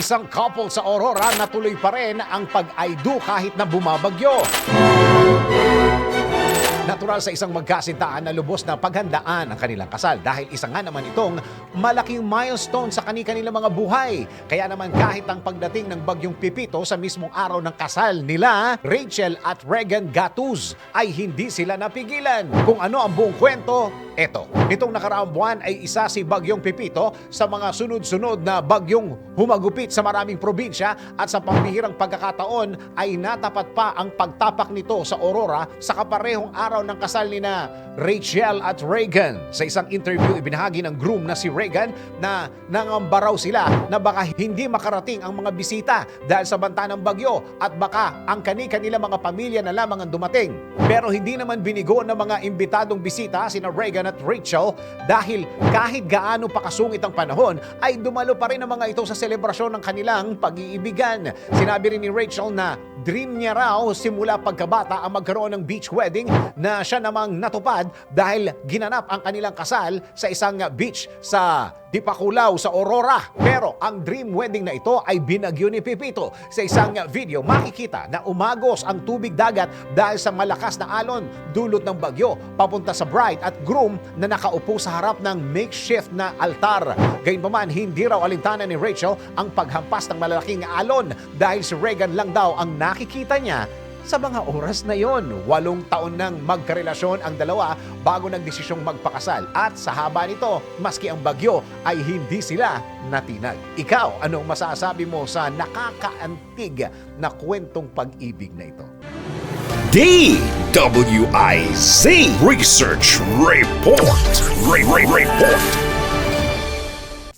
Isang couple sa Aurora na tuloy pa rin ang pag-I do kahit na bumabagyo. Natural sa isang magkasintahan na lubos na paghandaan ang kanilang kasal dahil isa nga naman itong malaking milestone sa kani-kanilang mga buhay. Kaya naman kahit ang pagdating ng bagyong Pipito sa mismong araw ng kasal nila, Rachel at Regan Gatuz ay hindi sila napigilan. Kung ano ang buong kwento, eto. Nitong nakaraang buwan ay isa si Bagyong Pipito sa mga sunod-sunod na bagyong humagupit sa maraming probinsya at sa pambihirang pagkakataon ay natapat pa ang pagtapak nito sa Aurora sa kaparehong araw ng kasal ni na Rachel at Reagan. Sa isang interview, ibinahagi ng groom na si Reagan na nangambaraw sila na baka hindi makarating ang mga bisita dahil sa banta ng bagyo at baka ang kani-kanila mga pamilya na lamang ang dumating. Pero hindi naman binigo ng mga imbitadong bisita sina Reagan at Rachel dahil kahit gaano pa kasungit ang panahon ay dumalo pa rin ang mga ito sa selebrasyon ng kanilang pag-iibigan. Sinabi rin ni Rachel na dream niya raw simula pagkabata ang magkaroon ng beach wedding na siya namang natupad dahil ginanap ang kanilang kasal sa isang beach sa Dipakulaw sa Aurora. Pero ang dream wedding na ito ay binagyo ni Pipito. Sa isang video, makikita na umagos ang tubig dagat dahil sa malakas na alon dulot ng bagyo papunta sa bride at groom na nakaupo sa harap ng makeshift na altar. Gayunpaman, hindi raw alintana ni Rachel ang paghampas ng malalaking alon dahil si Regan lang daw ang nakikita niya sa mga oras na yon. Walong taon nang magkarelasyon ang dalawa bago nagdesisyong magpakasal. At sa haba nito, maski ang bagyo ay hindi sila natinag. Ikaw, anong masasabi mo sa nakakaantig na kwentong pag-ibig na ito? DWIZ Research Report. Re- Re- Report.